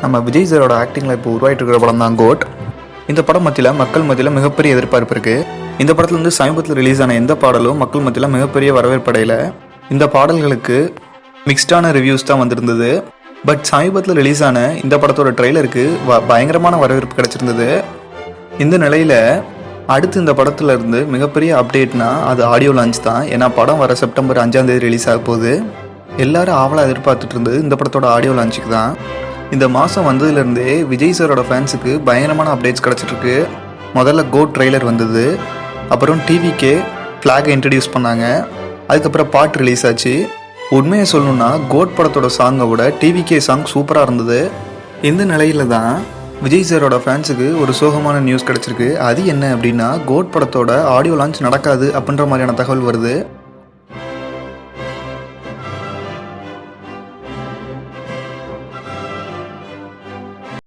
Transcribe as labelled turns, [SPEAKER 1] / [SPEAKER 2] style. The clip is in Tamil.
[SPEAKER 1] நம்ம விஜய் சாரோட ஆக்டிங்கில் இப்போ உருவாயிட்டு இருக்கிற படம் தான் கோட் இந்த படம் மத்தியில் மக்கள் மத்தியில் மிகப்பெரிய எதிர்பார்ப்பு இருக்குது இந்த படத்தில் வந்து சமீபத்தில் ரிலீஸ் ஆன எந்த பாடலும் மக்கள் மத்தியில் மிகப்பெரிய வரவேற்படையில். இந்த பாடல்களுக்கு மிக்ஸ்டான ரிவ்யூஸ் தான் வந்திருந்தது. பட் சமீபத்தில் ரிலீஸ் ஆன இந்த படத்தோட ட்ரெய்லருக்கு வ- பயங்கரமான வரவேற்பு கிடச்சிருந்தது. இந்த நிலையில் அடுத்து இந்த படத்துல இருந்து மிகப்பெரிய அப்டேட்னா அது ஆடியோ லான்ச் தான். ஏன்னா படம் வர செப்டம்பர் அஞ்சாம் தேதி ரிலீஸ் ஆக போகுது. எல்லாரும் ஆவலாக எதிர்பார்த்துட்டு இருந்தது இந்த படத்தோட ஆடியோ லான்ச்சுக்கு தான். இந்த மாதம் வந்ததுலேருந்தே விஜய் சாரோட ஃபேன்ஸுக்கு பயங்கரமான அப்டேட்ஸ் கிடச்சிட்ருக்கு. முதல்ல கோட் ட்ரெய்லர் வந்தது. அப்புறம் டிவிக்கே ஃப்ளாகை இன்ட்ரடியூஸ் பண்ணாங்க. அதுக்கப்புறம் பாட்டு ரிலீஸ் ஆச்சு. உண்மையை சொல்லணும்னா கோட் படத்தோட சாங்கை விட டிவிகே சாங் சூப்பராக இருந்தது. இந்த நிலையில தான் விஜய் சாரோட ஃபேன்ஸுக்கு ஒரு சோகமான நியூஸ் கிடச்சிருக்கு. அது என்ன அப்படின்னா கோட் படத்தோட ஆடியோ லான்ச் நடக்காது அப்படின்ற மாதிரியான தகவல் வருது.